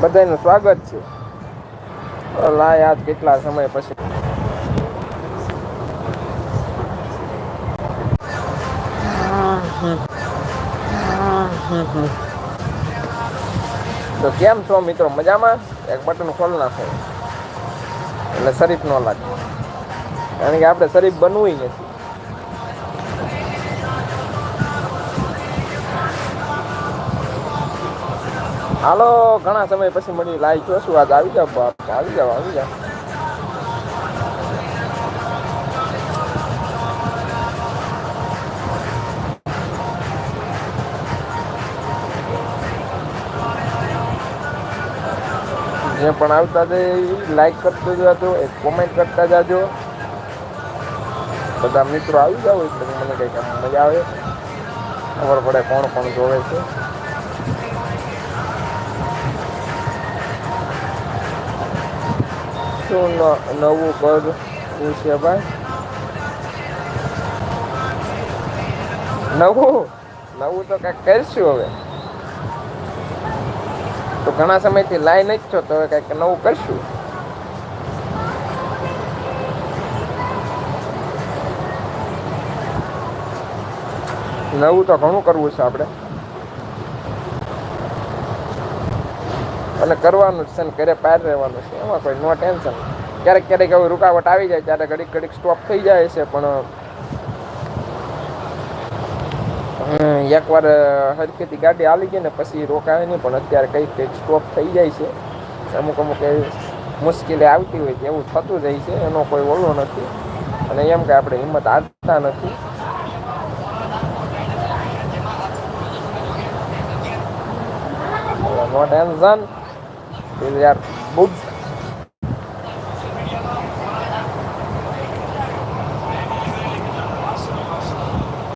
બધાનું સ્વાગત છે. લાય આજ કેટલા સમય પછી? તો કેમ છો મિત્રો? મજામાં? એક બટન ખોલ નાખો. એટલે શરીફ ન લાગે. કારણ કે આપણે શરીફ બનવું નથી. હાલો, ઘણા સમય પછી મળી લાઈ છો શું, આજ આવી જાવ આવી જાવ આવી જાવ જે પણ આવતા જાય લાઈક કરતો જાજો, એક કોમેન્ટ કરતા જાજો. બધા મિત્રો આવી જાવ એટલે મને કંઈક મજા આવે. ખબર પડે કોણ કોણ જોવે છે. શું નવું કરવું છે ભાઈ? નવું? નવું તો કંઈક કરશું હવે. તો ઘણા સમયથી લાઈ નથી છો, તો હવે કાંઈક નવું કરશું. નવું તો ઘણું કરવું છે આપણે. અને કરવાનું જ છે ને ઘરે પાર રહેવાનું છે. એમાં કોઈ નો ટેન્શન. ક્યારેક ક્યારેક હવે રૂકાવટ આવી જાય, ત્યારે ઘડીક ઘડીક સ્ટોપ થઈ જાય છે, પણ એકવાર હરખેથી ગાડી હાલી ગઈ ને પછી રોકાય નહીં, પણ અત્યારે કંઈક કંઈક સ્ટોપ થઈ જાય છે. અમુક અમુક મુશ્કેલી આવતી હોય એવું થતું જાય છે, એનો કોઈ ઓલો નથી. અને એમ કે આપણે હિંમત હારતા નથી. નો ટેન્શન. યાર ગુડ